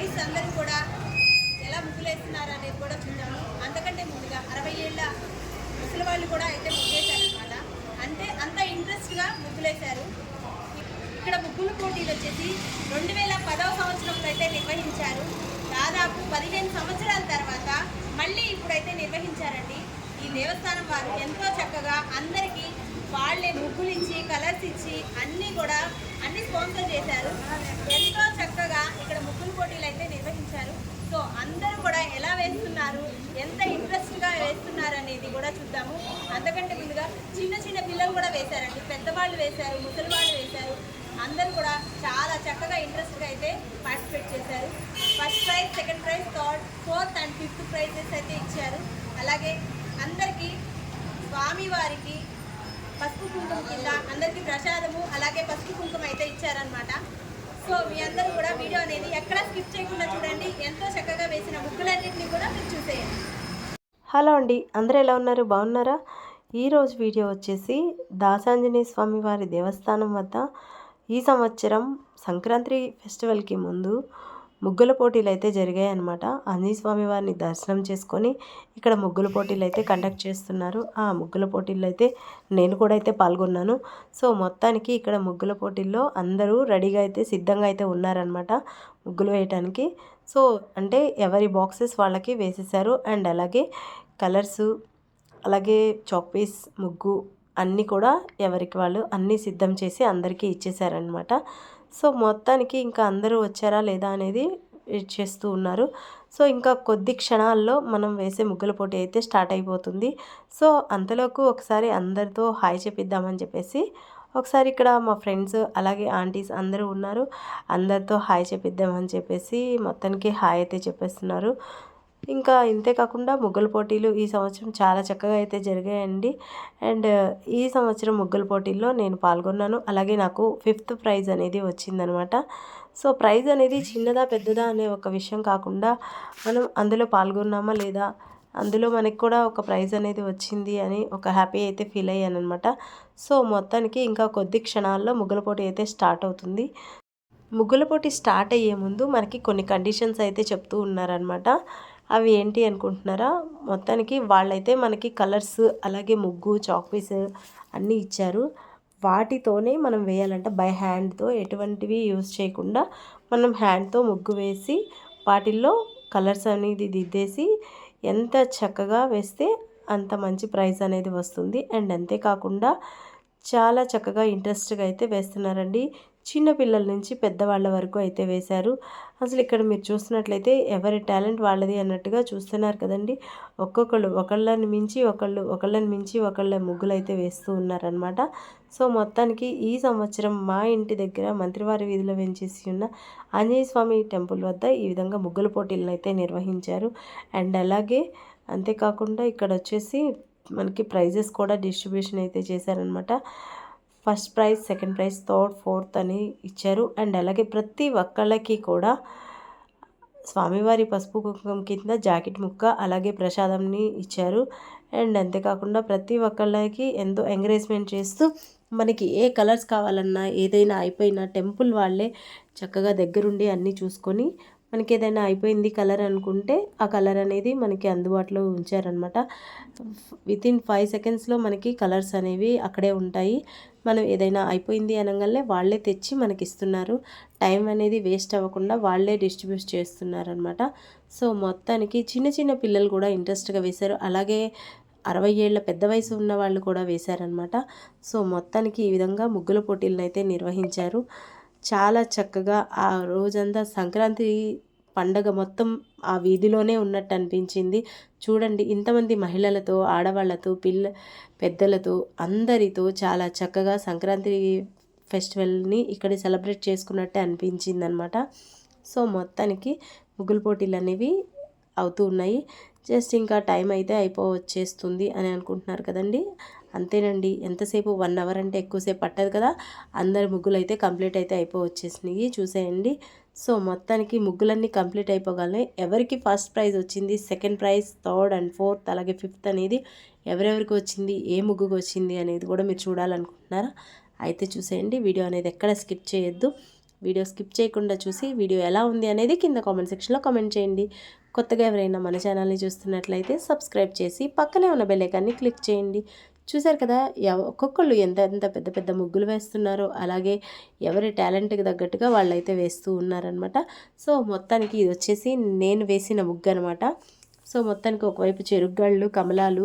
Ladies అందరూ కూడా ఎలా ముగ్గులేస్తున్నారు అనేది కూడా చూద్దాము. అంతకంటే ముందుగా అరవై ఏళ్ళ ముసలి వాళ్ళు కూడా అయితే ముగ్గేశారనమాట అంటే అంత ఇంట్రెస్ట్గా ముగ్గులేశారు. ఇక్కడ ముగ్గుల పోటీలు వచ్చేసి రెండు వేల పదవ సంవత్సరంలో అయితే నిర్వహించారు. దాదాపు పదిహేను సంవత్సరాల తర్వాత మళ్ళీ ఇప్పుడైతే నిర్వహించారండి. ఈ దేవస్థానం వారు ఎంతో చక్కగా అందరికీ వాళ్ళే ముగ్గులు ఇచ్చి కలర్స్ ఇచ్చి అన్నీ కూడా అన్ని స్పాన్సర్ చేశారు. ఎంతో చక్కగా ఇక్కడ ముగ్గులు పోటీలు అయితే నిర్వహించారు. సో అందరూ కూడా ఎలా వేస్తున్నారు ఎంత ఇంట్రెస్ట్గా వేస్తున్నారు అనేది కూడా చూద్దాము. అంతకంటే ముందుగా చిన్న చిన్న పిల్లలు కూడా వేశారండి. పెద్దవాళ్ళు వేశారు ముసలి వాళ్ళు వేశారు. అందరూ కూడా చాలా చక్కగా ఇంట్రెస్ట్గా అయితే పార్టిసిపేట్ చేశారు. First prize second prize third fourth and fifth prizes అయితే ఇచ్చారు. అలాగే అందరికీ స్వామివారికి పసుపు కుంకుమ కింద అందరికీ ప్రసాదము అలాగే పసుపు కుంకుమ అయితే ఇచ్చారనమాట సో మీ అందరూ కూడా వీడియో అనేది ఎక్కడా స్కిప్ చేయకుండా చూడండి. ఎంతో చక్కగా వేసిన ముగ్గులన్నింటినీ కూడా మీరు చూసేయండి. హలో అండి అందరూ ఎలా ఉన్నారు? బాగున్నారా? ఈరోజు వీడియో వచ్చేసి దాసాంజనేయ స్వామి వారి దేవస్థానం వద్ద ఈ సంవత్సరం సంక్రాంతి ఫెస్టివల్కి ముందు ముగ్గుల పోటీలు అయితే జరిగాయి అనమాట ఆంజనేయ స్వామి వారిని దర్శనం చేసుకొని ఇక్కడ ముగ్గుల పోటీలు అయితే కండక్ట్ చేస్తున్నారు. ఆ ముగ్గుల పోటీల్లో అయితే నేను కూడా అయితే పాల్గొన్నాను. సో మొత్తానికి ఇక్కడ ముగ్గుల పోటీల్లో అందరూ రెడీగా అయితే సిద్ధంగా అయితే ఉన్నారనమాట ముగ్గులు వేయటానికి. సో అంటే ఎవరి బాక్సెస్ వాళ్ళకి వేసేసారు అండ్ అలాగే కలర్స్ అలాగే చాక్పీస్ ముగ్గు అన్నీ కూడా ఎవరికి వాళ్ళు అన్నీ సిద్ధం చేసి అందరికీ ఇచ్చేసారనమాట సో మొత్తానికి ఇంకా అందరూ వచ్చారా లేదా అనేది చేస్తూ ఉన్నారు. సో ఇంకా కొద్ది క్షణాల్లో మనం వేసే ముగ్గుల పోటీ అయితే స్టార్ట్ అయిపోతుంది. సో అంతలోకు ఒకసారి అందరితో హాయ్ చెప్పిద్దామని చెప్పేసి ఒకసారి ఇక్కడ మా ఫ్రెండ్స్ అలాగే ఆంటీస్ అందరూ ఉన్నారు. అందరితో హాయ్ చెప్పిద్దామని చెప్పేసి మొత్తానికి హాయ్ అయితే చెప్పేస్తున్నారు. ఇంకా ఇంతే కాకుండా ముగ్గుల పోటీలు ఈ సంవత్సరం చాలా చక్కగా అయితే జరిగాయండి. అండ్ ఈ సంవత్సరం ముగ్గుల పోటీల్లో నేను పాల్గొన్నాను. అలాగే నాకు ఫిఫ్త్ ప్రైజ్ అనేది వచ్చిందనమాట. సో ప్రైజ్ అనేది చిన్నదా పెద్దదా అనే ఒక విషయం కాకుండా మనం అందులో పాల్గొన్నామా లేదా అందులో మనకి కూడా ఒక ప్రైజ్ అనేది వచ్చింది అని ఒక హ్యాపీ అయితే ఫీల్ అయ్యాను అనమాట సో మొత్తానికి ఇంకా కొద్ది క్షణాల్లో ముగ్గుల పోటీ అయితే స్టార్ట్ అవుతుంది. ముగ్గుల పోటీ స్టార్ట్ అయ్యే ముందు మనకి కొన్ని కండిషన్స్ అయితే చెప్తూ ఉన్నారనమాట. అవి ఏంటి అనుకుంటున్నారా? మొత్తానికి వాళ్ళైతే మనకి కలర్స్ అలాగే ముగ్గు చాక్పీస్ అన్నీ ఇచ్చారు. వాటితోనే మనం వేయాలంట. బై హ్యాండ్తో ఎటువంటివి యూజ్ చేయకుండా మనం హ్యాండ్తో ముగ్గు వేసి వాటిల్లో కలర్స్ అనేది దిద్దేసి ఎంత చక్కగా వేస్తే అంత మంచి ప్రైజ్ అనేది వస్తుంది. అండ్ అంతేకాకుండా చాలా చక్కగా ఇంట్రెస్ట్గా అయితే వేస్తున్నారండి. చిన్న పిల్లల నుంచి పెద్దవాళ్ళ వరకు అయితే వేశారు. అసలు ఇక్కడ మీరు చూస్తున్నట్లయితే ఎవరి టాలెంట్ వాళ్ళది అన్నట్టుగా చూస్తున్నారు కదండి. ఒక్కొక్కళ్ళు ఒకళ్ళని మించి ఒకళ్ళు ఒకళ్ళని మించి ఒకళ్ళ ముగ్గులు అయితే వేస్తూ ఉన్నారనమాట సో మొత్తానికి ఈ సంవత్సరం మా ఇంటి దగ్గర మంత్రివారి వీధిలో వెంచేసి ఉన్న ఆంజనేయ స్వామి టెంపుల్ వద్ద ఈ విధంగా ముగ్గుల పోటీలను అయితే నిర్వహించారు. అండ్ అలాగే అంతేకాకుండా ఇక్కడ వచ్చేసి మనకి ప్రైజెస్ కూడా డిస్ట్రిబ్యూషన్ అయితే చేశారనమాట first prize second prize third fourth అని ఇచ్చారు. అండ్ అలాగే ప్రతి ఒక్కళ్ళకి కూడా స్వామివారి పసుపు కుంకుమ కింద జాకెట్ ముక్క అలాగే ప్రసాదంని ఇచ్చారు. అండ్ అంతేకాకుండా ప్రతి ఒక్కళ్ళకి ఎంతో ఎంకరేజ్మెంట్ చేస్తూ మనకి ఏ కలర్స్ కావాలన్నా ఏదైనా అయిపోయినా టెంపుల్ వాళ్ళే చక్కగా దగ్గరుండి అన్నీ చూసుకొని మనకి ఏదైనా అయిపోయింది కలర్ అనుకుంటే ఆ కలర్ అనేది మనకి అందుబాటులో ఉంచారనమాట వితిన్ ఫైవ్ సెకండ్స్లో మనకి కలర్స్ అనేవి అక్కడే ఉంటాయి. మనం ఏదైనా అయిపోయింది అనగానే వాళ్ళే తెచ్చి మనకి ఇస్తున్నారు టైం అనేది వేస్ట్ అవ్వకుండా వాళ్ళే డిస్ట్రిబ్యూట్ చేస్తున్నారు అనమాట సో మొత్తానికి చిన్న చిన్న పిల్లలు కూడా ఇంట్రెస్ట్గా వేశారు. అలాగే అరవై ఏళ్ళ పెద్ద వయసు ఉన్న వాళ్ళు కూడా వేశారనమాట సో మొత్తానికి ఈ విధంగా ముగ్గుల పోటీలను అయితే నిర్వహించారు. చాలా చక్కగా ఆ రోజంతా సంక్రాంతి పండగ మొత్తం ఆ వీధిలోనే ఉన్నట్టు అనిపించింది. చూడండి ఇంతమంది మహిళలతో ఆడవాళ్ళతో పిల్ల పెద్దలతో అందరితో చాలా చక్కగా సంక్రాంతి ఫెస్టివల్ని ఇక్కడ సెలబ్రేట్ చేసుకున్నట్టే అనిపించింది అనమాట సో మొత్తానికి ముగ్గులు పోటీలు అనేవి అవుతూ ఉన్నాయి. జస్ట్ ఇంకా టైం అయితే అయిపో వచ్చేస్తుంది అని అనుకుంటున్నారు కదండి. అంతేనండి ఎంతసేపు వన్ అవర్ అంటే ఎక్కువసేపు పట్టదు కదా. అందరి ముగ్గులు అయితే కంప్లీట్ అయితే అయిపో వచ్చేసినాయి చూసేయండి. సో మొత్తానికి ముగ్గులన్నీ కంప్లీట్ అయిపోగానే ఎవరికి ఫస్ట్ ప్రైజ్ వచ్చింది? Second prize third and fourth అలాగే ఫిఫ్త్ అనేది ఎవరెవరికి వచ్చింది? ఏ ముగ్గుకు వచ్చింది అనేది కూడా మీరు చూడాలనుకుంటున్నారా? అయితే చూసేయండి. వీడియో అనేది ఎక్కడ స్కిప్ చేయొద్దు. వీడియో స్కిప్ చేయకుండా చూసి వీడియో ఎలా ఉంది అనేది కింద కామెంట్ సెక్షన్లో కామెంట్ చేయండి. కొత్తగా ఎవరైనా మన ఛానల్ని చూస్తున్నట్లయితే సబ్స్క్రైబ్ చేసి పక్కనే ఉన్న బెల్లైకాన్ని క్లిక్ చేయండి. చూశారు కదా ఒక్కొక్కళ్ళు ఎంత ఎంత పెద్ద పెద్ద ముగ్గులు వేస్తున్నారో అలాగే ఎవరి టాలెంట్కి తగ్గట్టుగా వాళ్ళైతే వేస్తూ ఉన్నారనమాట సో మొత్తానికి ఇది వచ్చేసి నేను వేసిన ముగ్గు అనమాట సో మొత్తానికి ఒకవైపు చెరుగ్గళ్ళు కమలాలు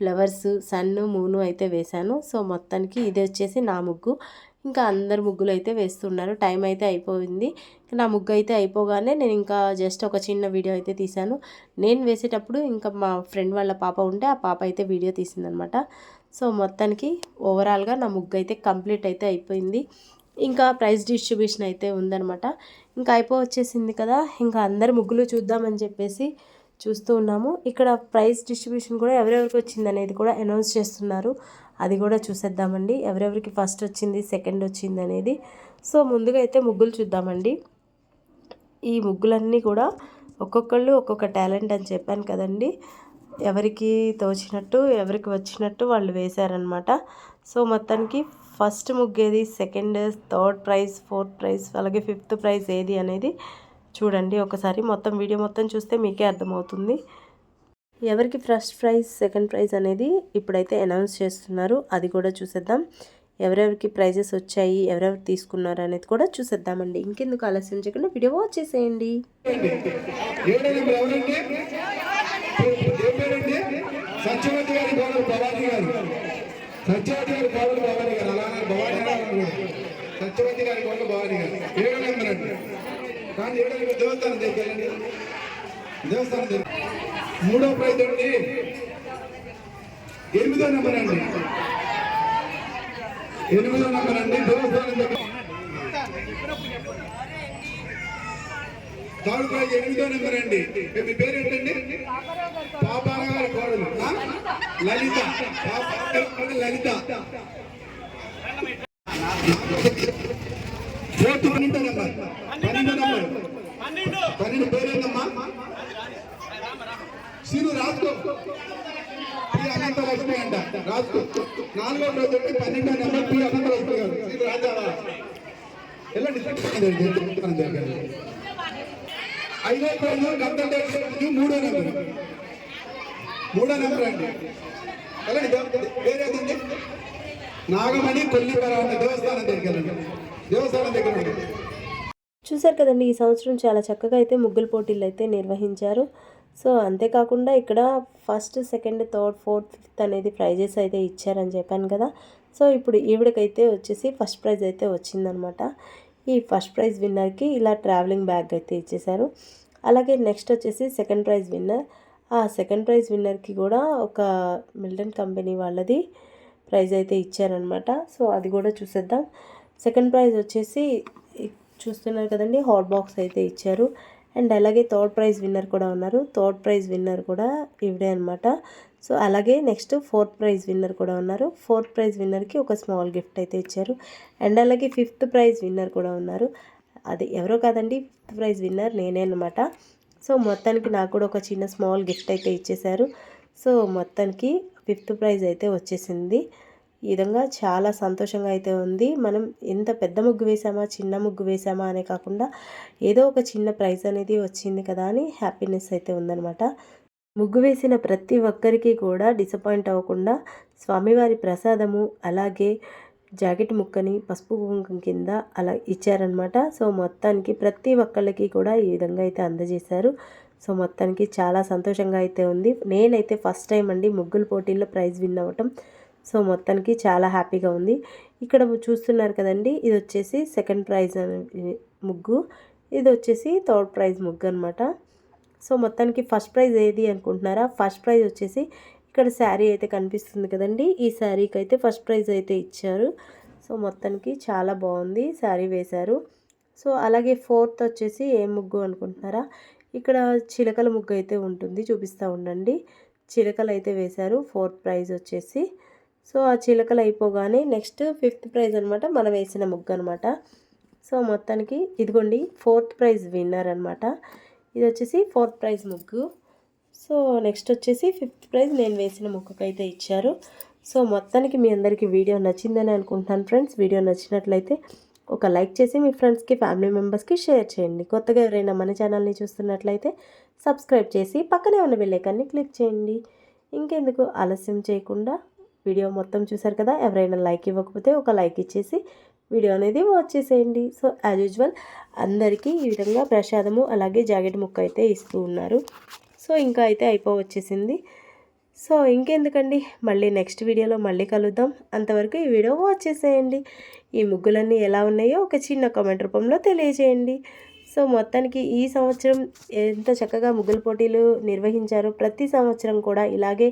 ఫ్లవర్స్ సన్ను మూను అయితే వేశాను. సో మొత్తానికి ఇది వచ్చేసి నా ముగ్గు. ఇంకా అందరు ముగ్గులు అయితే వేస్తున్నారు. టైం అయితే అయిపోయింది. నా ముగ్గు అయితే అయిపోగానే నేను ఇంకా జస్ట్ ఒక చిన్న వీడియో అయితే తీశాను. నేను వేసేటప్పుడు ఇంకా మా ఫ్రెండ్ వాళ్ళ పాప ఉంటే ఆ పాప అయితే వీడియో తీసిందనమాట సో మొత్తానికి ఓవరాల్గా నా ముగ్గు అయితే కంప్లీట్ అయితే అయిపోయింది. ఇంకా ప్రైజ్ డిస్ట్రిబ్యూషన్ అయితే ఉందనమాట ఇంకా అయిపో వచ్చేసింది కదా ఇంకా అందరి ముగ్గులు చూద్దామని చెప్పేసి చూస్తూ ఉన్నాము. ఇక్కడ ప్రైజ్ డిస్ట్రిబ్యూషన్ కూడా ఎవరెవరికి వచ్చింది అనేది కూడా అనౌన్స్ చేస్తున్నారు. అది కూడా చూసేద్దామండి. ఎవరెవరికి ఫస్ట్ వచ్చింది సెకండ్ వచ్చింది అనేది. సో ముందుగా అయితే ముగ్గులు చూద్దామండి. ఈ ముగ్గులన్నీ కూడా ఒక్కొక్కళ్ళు ఒక్కొక్క టాలెంట్ అని చెప్పాను కదండి. ఎవరికి తోచినట్టు ఎవరికి వచ్చినట్టు వాళ్ళు వేశారనమాట సో మొత్తానికి first ముగ్గేది second third prize fourth prize అలాగే ఫిఫ్త్ ప్రైజ్ ఏది అనేది చూడండి. ఒకసారి మొత్తం వీడియో మొత్తం చూస్తే మీకే అర్థమవుతుంది. ఎవరికి ఫస్ట్ ప్రైజ్ సెకండ్ ప్రైజ్ అనేది ఇప్పుడైతే అనౌన్స్ చేస్తున్నారు. అది కూడా చూసేద్దాం. ఎవరెవరికి ప్రైజెస్ వచ్చాయి ఎవరెవరు తీసుకున్నారు అనేది కూడా చూసేద్దామండి. ఇంకెందుకు ఆలస్యం చేయకుండా వీడియో వాచ్ చేసేయండి. సత్యవతి గారి భవానీ గారు. సత్యవతి గారి కోడలు భవానీ గారు. అలానే భవానీ గారు సత్యవతి గారి కోడలు భవానీ గారు. ఏడు నెంబర్ అండి. కానీ ఏడు నెంబర్ దేవస్థానం దగ్గరండి దేవస్థానం దగ్గర. మూడో ప్రైజ్ అండి. ఎనిమిదో నెంబర్ అండి. ఎనిమిదో నెంబర్ అండి. దేవస్థానం దగ్గర. థర్డ్ ప్రైజ్ ఎనిమిదో నెంబర్ అండి. మీ పేరు ఏంటండి పాపారావు గారి కోడలు. లలిత. లలిత. ఫోర్త్ పన్నెండో నెంబర్. పన్నెండో నెంబర్. పన్నెండు. పేరేందమ్మా? సీను రాజుకో. పి అనంతలక్ష్మి అంట. రాజుకో. నాలుగో రోజు పన్నెండో నెంబర్ పి అనంతలక్ష్మి గారు. సీను రాజా. వెళ్ళండి. ఐదో గద్దం డైరెక్షన్ మూడో నెంబర్. మూడో నెంబర్ అండి. వెళ్ళండి దేవ- నాగమణి కొల్లిపర అనే దేవస్థానం దగ్గర వెళ్ళండి. దేవస్థానం దగ్గర చూసారు కదండి ఈ సంవత్సరం చాలా చక్కగా అయితే ముగ్గుల పోటీలు అయితే నిర్వహించారు. సో అంతేకాకుండా ఇక్కడ first second third fourth fifth అనేది ప్రైజెస్ అయితే ఇచ్చారని చెప్పాను కదా. సో ఇప్పుడు ఈవిడకైతే వచ్చేసి ఫస్ట్ ప్రైజ్ అయితే వచ్చిందనమాట. ఈ ఫస్ట్ ప్రైజ్ విన్నర్కి ఇలా ట్రావెలింగ్ బ్యాగ్ అయితే ఇచ్చేశారు. అలాగే నెక్స్ట్ వచ్చేసి సెకండ్ ప్రైజ్ విన్నర్ ఆ సెకండ్ ప్రైజ్ విన్నర్కి కూడా ఒక మిల్టన్ కంపెనీ వాళ్ళది ప్రైజ్ అయితే ఇచ్చారనమాట సో అది కూడా చూసేద్దాం. సెకండ్ ప్రైజ్ వచ్చేసి చూస్తున్నారు కదండి హాట్ బాక్స్ అయితే ఇచ్చారు. అండ్ అలాగే థర్డ్ ప్రైజ్ విన్నర్ కూడా ఉన్నారు. థర్డ్ ప్రైజ్ విన్నర్ కూడా ఇవిడే అనమాట సో అలాగే నెక్స్ట్ ఫోర్త్ ప్రైజ్ విన్నర్ కూడా ఉన్నారు. ఫోర్త్ ప్రైజ్ విన్నర్కి ఒక స్మాల్ గిఫ్ట్ అయితే ఇచ్చారు. అండ్ అలాగే ఫిఫ్త్ ప్రైజ్ విన్నర్ కూడా ఉన్నారు. అది ఎవరో కాదండి ఫిఫ్త్ ప్రైజ్ విన్నర్ నేనే అనమాట సో మొత్తానికి నాకు కూడా ఒక చిన్న స్మాల్ గిఫ్ట్ అయితే ఇచ్చేశారు. సో మొత్తానికి ఫిఫ్త్ ప్రైజ్ అయితే వచ్చేసింది. ఈ విధంగా చాలా సంతోషంగా అయితే ఉంది. మనం ఎంత పెద్ద ముగ్గు వేసామా చిన్న ముగ్గు వేసామా అనే కాకుండా ఏదో ఒక చిన్న ప్రైజ్ అనేది వచ్చింది కదా అని హ్యాపీనెస్ అయితే ఉందన్నమాట. ముగ్గు వేసిన ప్రతి ఒక్కరికి కూడా డిసప్పాయింట్ అవ్వకుండా స్వామివారి ప్రసాదము అలాగే జాకెట్ ముక్కని పసుపు కుంకుమ కింద అలా ఇచ్చారనమాట సో మొత్తానికి ప్రతి ఒక్కళ్ళకి కూడా ఈ విధంగా అయితే అందజేశారు. సో మొత్తానికి చాలా సంతోషంగా అయితే ఉంది. నేనైతే ఫస్ట్ టైం అండి ముగ్గుల పోటీల్లో ప్రైజ్ విన్ అవ్వటం. సో మొత్తానికి చాలా హ్యాపీగా ఉంది. ఇక్కడ చూస్తున్నారు కదండి ఇది వచ్చేసి సెకండ్ ప్రైజ్ ముగ్గు. ఇది వచ్చేసి థర్డ్ ప్రైజ్ ముగ్గు అనమాట సో మొత్తానికి ఫస్ట్ ప్రైజ్ ఏది అనుకుంటున్నారా? ఫస్ట్ ప్రైజ్ వచ్చేసి ఇక్కడ శారీ అయితే కనిపిస్తుంది కదండి. ఈ శారీకి అయితే ఫస్ట్ ప్రైజ్ అయితే ఇచ్చారు. సో మొత్తానికి చాలా బాగుంది. శారీ వేశారు. సో అలాగే ఫోర్త్ వచ్చేసి ఏ ముగ్గు అనుకుంటున్నారా? ఇక్కడ చిలకల ముగ్గు అయితే ఉంటుంది. చూపిస్తూ ఉండండి. చిలకలు అయితే వేశారు. ఫోర్త్ ప్రైజ్ వచ్చేసి. సో ఆ చిలకలు అయిపోగానే నెక్స్ట్ ఫిఫ్త్ ప్రైజ్ అనమాట మనం వేసిన ముగ్గు అనమాట సో మొత్తానికి ఇదిగోండి ఫోర్త్ ప్రైజ్ విన్నర్ అనమాట ఇది వచ్చేసి ఫోర్త్ ప్రైజ్ ముగ్గు. సో నెక్స్ట్ వచ్చేసి ఫిఫ్త్ ప్రైజ్ నేను వేసిన మొక్కకైతే ఇచ్చారు. సో మొత్తానికి మీ అందరికీ వీడియో నచ్చిందని అనుకుంటున్నాను ఫ్రెండ్స్. వీడియో నచ్చినట్లయితే ఒక లైక్ చేసి మీ ఫ్రెండ్స్కి ఫ్యామిలీ మెంబర్స్కి షేర్ చేయండి. కొత్తగా ఎవరైనా మన ఛానల్ని చూస్తున్నట్లయితే సబ్స్క్రైబ్ చేసి పక్కనే ఉన్న బెల్లైకాన్ని క్లిక్ చేయండి. ఇంకెందుకు ఆలస్యం చేయకుండా వీడియో మొత్తం చూసారు కదా ఎవరైనా లైక్ ఇవ్వకపోతే ఒక లైక్ ఇచ్చేసి వీడియో అనేది వాచ్ చేసేయండి. సో యాజ్ యూజువల్ అందరికీ ఈ విధంగా ప్రసాదము అలాగే జాకెట్ ముక్క అయితే ఇస్తూ ఉన్నారు. సో ఇంకా అయితే అయిపోవచ్చేసింది. సో ఇంకెందుకండి? మళ్ళీ నెక్స్ట్ వీడియోలో మళ్ళీ కలుద్దాం. అంతవరకు ఈ వీడియో వాచ్ చేసేయండి. ఈ ముగ్గులన్నీ ఎలా ఉన్నాయో ఒక చిన్న కామెంట్ రూపంలో తెలియజేయండి. సో మొత్తానికి ఈ సంవత్సరం ఎంత చక్కగా ముగ్గుల పోటీలు నిర్వహించారో ప్రతి సంవత్సరం కూడా ఇలాగే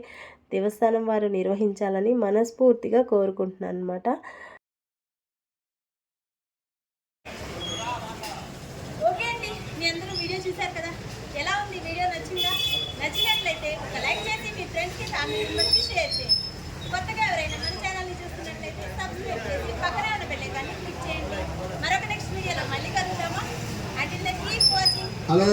దేవస్థానం వారు నిర్వహించాలని మనస్ఫూర్తిగా కోరుకుంటున్నాను అనమాట ఓకే అండి మీ అందరూ వీడియో చూశారు కదా ఎలా ఉంది వీడియో నచ్చిందా నచ్చినట్లయితే ఒక లైక్ చేసి మీ ఫ్రెండ్స్కి ఫ్యామిలీ మెంబర్స్కి షేర్ చేయండి. కొత్తగా ఎవరైనా మన ఛానల్ని చూస్తున్నట్లయితే సబ్స్క్రైబ్ చేసి పక్కనే ఉన్న క్లిక్ చేయండి. మరొక నెక్స్ట్ వీడియోలో మళ్ళీ కీప్ వాచింగ్ Hello.